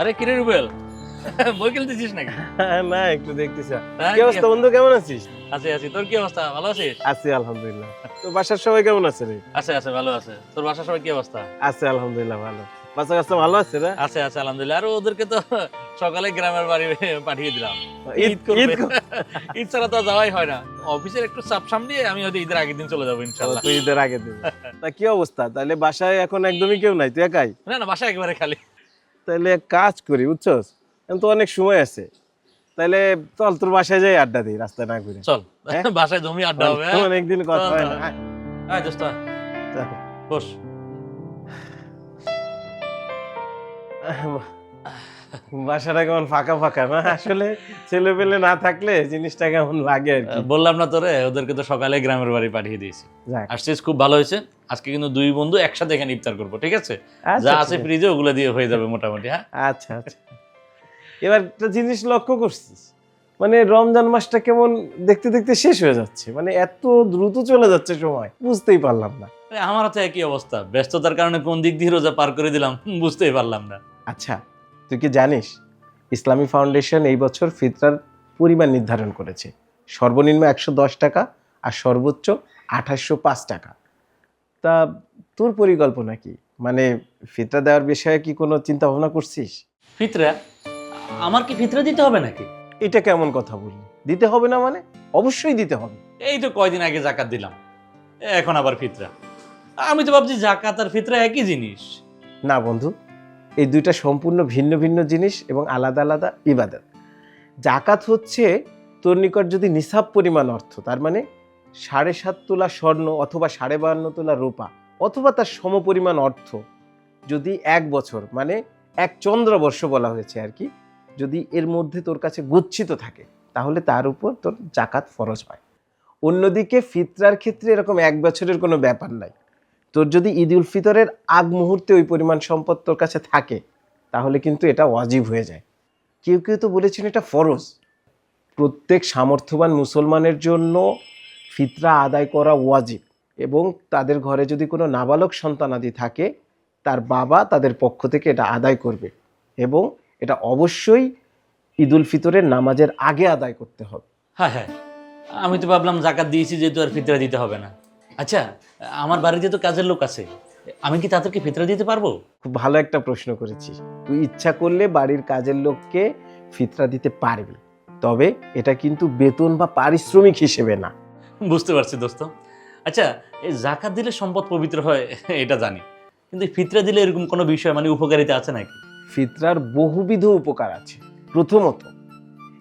আরে কিরে রুবেল? বই খেলতেছিস নাকি? না একটু দেখতেছি। হ্যাঁ, কি অবস্থা বন্ধু কেমন আছিস? আছি আছি। তোর কি অবস্থা? ভালো আছিস? আছি আলহামদুলিল্লাহ। তো বাসার সবাই কেমন আছে রে? আছে আছে ভালো আছে। তোর বাসার সবাই কি অবস্থা? আছে আলহামদুলিল্লাহ ভালো। বাচ্চা কাচ্চা ভালো আছে রে? আছে আছে আলহামদুলিল্লাহ। আর ওদেরকে তো সকালে গ্রামের বাড়ি পাঠিয়ে দিলাম। ঈদ ঈদ করবে। ঈদ ছাড়া তো যাওয়াই হয় না। অফিসের একটু চাপ সামলিয়ে আমি হয়তো ঈদের আগের দিন চলে যাব ইনশাল্লাহ তুই ঈদের আগের দিন। তা কি অবস্থা? তাহলে বাসায় এখন একদমই কেউ নাই তুই একাই? না না বাসা একেবারে খালি। তাহলে কাজ করি বুঝছস? এখন তো অনেক সময় আছে। তাহলে চল তোর বাসায় যাই আড্ডা দিই রাস্তা না ঘুরে। চল। হ্যাঁ? বাসায় জমি আড্ডা হবে হ্যাঁ? অনেকদিন কথা হয় না। দোস্ত বস। বাসাটা কেমন ফাঁকা ফাঁকা না? আসলে ছেলে পেলে না থাকলে জিনিসটা কেমন লাগে আর কি? বললাম না তোরে ওদেরকে তো সকালে গ্রামের বাড়ি পাঠিয়ে দিয়েছি। আসছিস খুব ভালো হয়েছে। আজকে কিন্তু দুই বন্ধু একসাথে এখানে ইফতার করব ঠিক আছে? আচ্ছা, যা আছে ফ্রিজে ওগুলো দিয়ে হয়ে যাবে মোটামুটি হ্যাঁ? আচ্ছা আচ্ছা। এবার একটা জিনিস লক্ষ্য করছিস? মানে রমজান মাসটা কেমন দেখতে দেখতে শেষ হয়ে যাচ্ছে। মানে এত দ্রুত চলে যাচ্ছে সময় বুঝতেই পারলাম না। আরে, আমারও তো একই অবস্থা। ব্যস্ততার কারণে কোন দিক দিয়ে রোজা পার করে দিলাম বুঝতেই পারলাম না। আচ্ছা তুই কি জানিস ইসলামী ফাউন্ডেশন এই বছর ফিতরার পরিমাণ নির্ধারণ করেছে। সর্বনিম্ন একশো দশ টাকা আর সর্বোচ্চ আঠাশশো পাঁচ টাকা। তা তোর পরিকল্পনা কি? মানে ফিতরা দেওয়ার বিষয়ে কি কোনো চিন্তা ভাবনা করছিস? ফিতরা? আমার কি ফিতরা দিতে হবে নাকি? এটা কেমন কথা বললি? দিতে হবে না মানে? অবশ্যই দিতে হবে। এই তো কয়দিন আগে জাকাত দিলাম। এখন আবার ফিতরা। আমি তো ভাবছি জাকাত আর ফিতরা একই জিনিস। না বন্ধু এই দুইটা সম্পূর্ণ ভিন্ন ভিন্ন জিনিস এবং আলাদা আলাদা ইবাদত। জাকাত হচ্ছে তোর নিকট যদি নিসাব পরিমাণ অর্থ, তার মানে সাড়ে সাত তোলা স্বর্ণ অথবা সাড়ে বাহান্ন তোলা রূপা অথবা তার সমপরিমাণ অর্থ যদি এক বছর মানে এক চন্দ্রবর্ষ বলা হয়েছে আর কি, যদি এর মধ্যে তোর কাছে গচ্ছিত থাকে, তাহলে তার উপর তোর জাকাত ফরজ হয়। অন্যদিকে ফিতরার ক্ষেত্রে এরকম এক বছরের কোনো ব্যাপার নাই। তোর যদি ঈদ উল ফিতরের আগ মুহূর্তে ওই পরিমাণ সম্পদ তোর কাছে থাকে, তাহলে কিন্তু এটা ওয়াজিব হয়ে যায়। কেউ কেউ তো বলেছেন এটা ফরজ। প্রত্যেক সামর্থ্যবান মুসলমানের জন্য ফিতরা আদায় করা ওয়াজিব এবং তাদের ঘরে যদি কোনো নাবালক সন্তানাদি থাকে, তার বাবা তাদের পক্ষ থেকে এটা আদায় করবে এবং এটা অবশ্যই ঈদ উল ফিতরের নামাজের আগে আদায় করতে হবে। হ্যাঁ হ্যাঁ। আমি তো ভাবলাম জাকাত দিয়েছি, যেহেতু আর ফিতরা দিতে হবে না। আচ্ছা আমার বাড়িতে তো কাজের লোক আছে। আমি কি তাদেরকে ফিতরা দিতে পারব? খুব ভালো একটা প্রশ্ন করেছিস তুই ইচ্ছা করলে বাড়ির কাজের লোককে ফিতরা দিতে পারবি তবে এটা কিন্তু বেতন বা পারিশ্রমিক হিসেবে না। বুঝতে পারছি দোস্ত। আচ্ছা এই জাকাত দিলে সম্পদ পবিত্র হয় এটা জানি। কিন্তু ফিতরা দিলে এরকম কোনো বিষয় মানে উপকারিতা আছে নাকি? ফিতরার বহুবিধ উপকার আছে। প্রথমত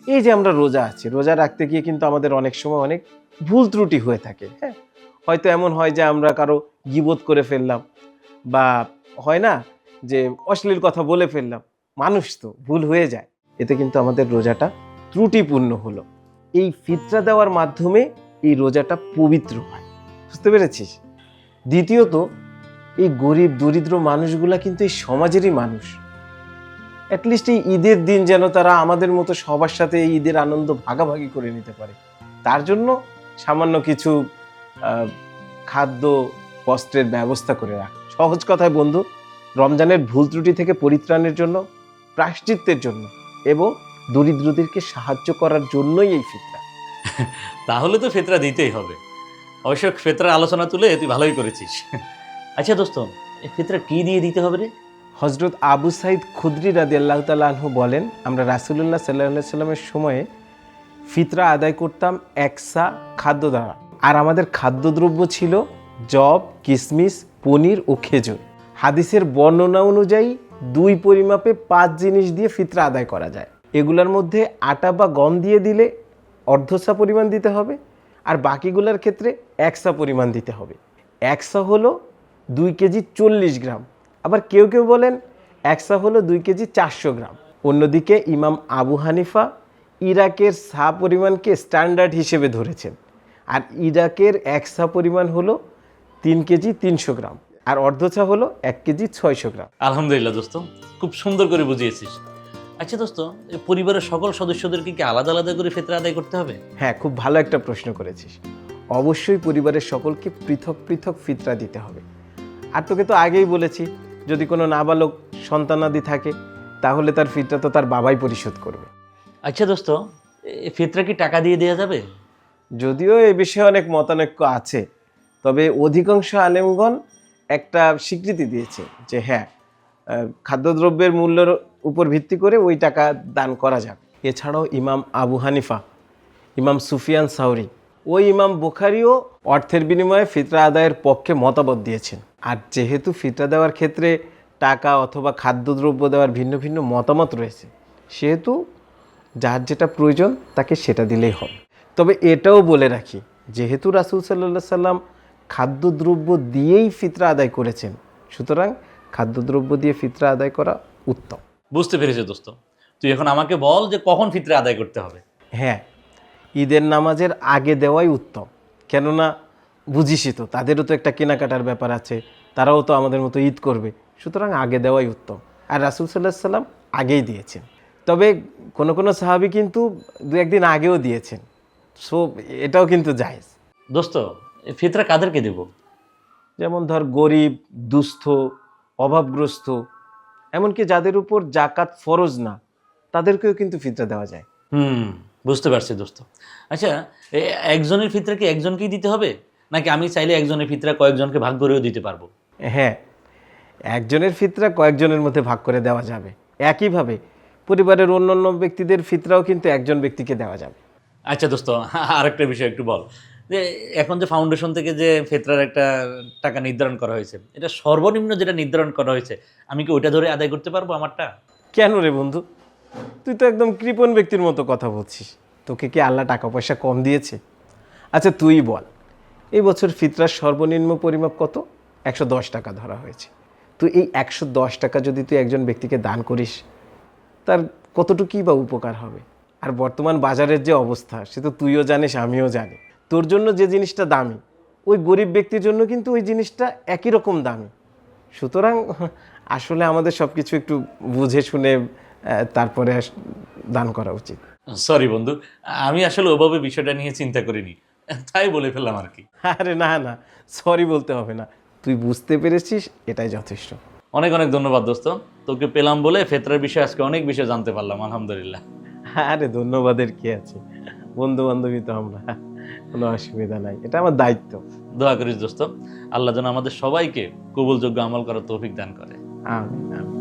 এই যে আমরা রোজা আছি রোজা রাখতে গিয়ে কিন্তু আমাদের অনেক সময় অনেক ভুল ত্রুটি হয়ে থাকে হ্যাঁ? হয়তো এমন হয় যে আমরা কারও গিবোধ করে ফেললাম বা হয় না যে অশ্লীল কথা বলে ফেললাম। মানুষ তো, ভুল হয়ে যায়। এতে কিন্তু আমাদের রোজাটা ত্রুটিপূর্ণ হলো। এই ফিতরা দেওয়ার মাধ্যমে এই রোজাটা পবিত্র হয়। বুঝতে পেরেছিস? দ্বিতীয়ত, এই গরিব, দরিদ্র মানুষগুলা কিন্তু এই সমাজেরই মানুষ। অ্যাটলিস্ট এই ঈদের দিন যেন তারা আমাদের মতো সবার সাথে এই ঈদের আনন্দ ভাগাভাগি করে নিতে পারে। তার জন্য সামান্য কিছু খাদ্য বস্ত্রের ব্যবস্থা করে রাখ। সহজ কথায় বন্ধু রমজানের ভুল ত্রুটি থেকে পরিত্রাণের জন্য প্রায়শ্চিত্তের জন্য এবং দরিদ্রদেরকে সাহায্য করার জন্যই এই ফিতরা। তাহলে তো ফেতরা দিতেই হবে। অবশ্য ফেতরার আলোচনা তুলে তুই ভালোই করেছিস। আচ্ছা দোস্ত এই ফেতরা কি দিয়ে দিতে হবে রে? হজরত আবু সাইদ খুদ্রি রাদি আল্লাহ তালু বলেন আমরা রাসুলুল্লাহ সাল্লাহ সাল্লামের সময়ে ফিতরা আদায় করতাম একসা খাদ্য দ্বারা। আর আমাদের খাদ্যদ্রব্য ছিল জব কিশমিশ পনির ও খেজুর। হাদিসের বর্ণনা অনুযায়ী দুই পরিমাপে পাঁচ জিনিস দিয়ে ফিতরা আদায় করা যায়। এগুলোর মধ্যে আটা বা গম দিয়ে দিলে অর্ধসা পরিমাণ দিতে হবে আর বাকিগুলোর ক্ষেত্রে একসা পরিমাণ দিতে হবে। একসা হলো দুই কেজি চল্লিশ গ্রাম। আবার কেউ কেউ বলেন একসা হলো দুই কেজি চারশো গ্রাম। অন্যদিকে ইমাম আবু হানিফা ইরাকের সা পরিমাণকে স্ট্যান্ডার্ড হিসেবে ধরেছেন। আর ইরাকের এক একসা পরিমাণ হলো তিন কেজি তিনশো গ্রাম আর অর্ধ অর্ধচা হলো এক কেজি ছয়শো গ্রাম। আলহামদুলিল্লাহ দোস্ত খুব সুন্দর করে বুঝিয়েছিস। আচ্ছা দোস্ত পরিবারের সকল সদস্যদেরকে কি আলাদা আলাদা করে ফেতরা আদায় করতে হবে? হ্যাঁ খুব ভালো একটা প্রশ্ন করেছিস। অবশ্যই পরিবারের সকলকে পৃথক পৃথক ফিতরা দিতে হবে। আর তোকে তো আগেই বলেছি যদি কোনো নাবালক সন্তানাদি থাকে তাহলে তার ফিতরা তো তার বাবাই পরিশোধ করবে। আচ্ছা দোস্ত ফিতরা কি টাকা দিয়ে দেওয়া যাবে? যদিও এ বিষয়ে অনেক মতানৈক্য আছে, তবে অধিকাংশ আলেমগণ একটা স্বীকৃতি দিয়েছে যে হ্যাঁ খাদ্যদ্রব্যের মূল্যের উপর ভিত্তি করে ওই টাকা দান করা যাবে এছাড়াও ইমাম আবু হানিফা, ইমাম সুফিয়ান সাউরি ওই ইমাম বুখারিও অর্থের বিনিময়ে ফিতরা আদায়ের পক্ষে মতামত দিয়েছেন। আর যেহেতু ফিতরা দেওয়ার ক্ষেত্রে টাকা অথবা খাদ্যদ্রব্য দেওয়ার ভিন্ন ভিন্ন মতামত রয়েছে, সেহেতু যার যেটা প্রয়োজন তাকে সেটা দিলেই হবে। তবে এটাও বলে রাখি যেহেতু রাসুল সাল্লাহ সাল্লাম খাদ্যদ্রব্য দিয়েই ফিতরা আদায় করেছেন সুতরাং খাদ্যদ্রব্য দিয়ে ফিতরা আদায় করা উত্তম। বুঝতে পেরেছি দোস্ত। তুই এখন আমাকে বল যে কখন ফিতরা আদায় করতে হবে। হ্যাঁ ঈদের নামাজের আগে দেওয়াই উত্তম। কেননা বুঝিসই তো তাদেরও তো একটা কেনাকাটার ব্যাপার আছে তারাও তো আমাদের মতো ঈদ করবে সুতরাং আগে দেওয়াই উত্তম। আর রাসুল সাল্লাহ সাল্লাম আগেই দিয়েছেন। তবে কোনো কোনো সাহাবি কিন্তু দু একদিন আগেও দিয়েছেন। সো এটাও কিন্তু জায়েজ। দোস্ত ফিতরা কাদেরকে দেব? যেমন ধর গরিব দুস্থ অভাবগ্রস্ত এমনকি যাদের উপর জাকাত ফরজ না তাদেরকেও কিন্তু ফিতরা দেওয়া যায়। হুম বুঝতে পারছি দোস্ত। আচ্ছা একজনের ফিতরা কি একজনকেই দিতে হবে? নাকি আমি চাইলে একজনের ফিতরা কয়েকজনকে ভাগ করেও দিতে পারব? হ্যাঁ একজনের ফিতরা কয়েকজনের মধ্যে ভাগ করে দেওয়া যাবে। একইভাবে পরিবারের অন্যান্য ব্যক্তিদের ফিতরাও কিন্তু একজন ব্যক্তিকে দেওয়া যাবে। আচ্ছা দোস্ত, আরেকটা বিষয় একটু বল। যে এখন যে ফাউন্ডেশন থেকে যে ফেতরার একটা টাকা নির্ধারণ করা হয়েছে, এটা সর্বনিম্ন যেটা নির্ধারণ করা হয়েছে, আমি কি ওইটা ধরে আদায় করতে পারব আমারটা? কেন রে বন্ধু? তুই তো একদম কৃপণ ব্যক্তির মতো কথা বলছিস। তোকে কি আল্লাহ টাকা পয়সা কম দিয়েছে? আচ্ছা তুই বল, এই বছর ফিতরার সর্বনিম্ন পরিমাপ কত? একশো দশ টাকা ধরা হয়েছে। তুই এই একশো দশ টাকা যদি তুই একজন ব্যক্তিকে দান করিস, তার কতটুকুই বা উপকার হবে? আর বর্তমান বাজারের যে অবস্থা সে তো তুইও জানিস আমিও জানি। তোর জন্য যে জিনিসটা দামি ওই গরিব ব্যক্তির জন্য কিন্তু ওই জিনিসটা একই রকম দামি। সুতরাং আসলে আমাদের সব কিছু একটু বুঝে শুনে তারপরে দান করা উচিত। সরি বন্ধু আমি আসলে ওভাবে বিষয়টা নিয়ে চিন্তা করিনি। তাই বলে ফেললাম আর কি। আরে না না সরি বলতে হবে না। তুই বুঝতে পেরেছিস এটাই যথেষ্ট। অনেক অনেক ধন্যবাদ দোস্ত। তোকে পেলাম বলে ফেতরার বিষয়ে আজকে অনেক বিষয় জানতে পারলাম আলহামদুলিল্লাহ। আরে ধন্যবাদের কি আছে? বন্ধু বান্ধবী তো আমরা কোনো অসুবিধা নাই। এটা আমার দায়িত্ব। দোয়া করিস দোস্ত। আল্লাহ যেন আমাদের সবাইকে কবুলযোগ্য আমল করার তৌফিক দান করে। আমিন আমিন।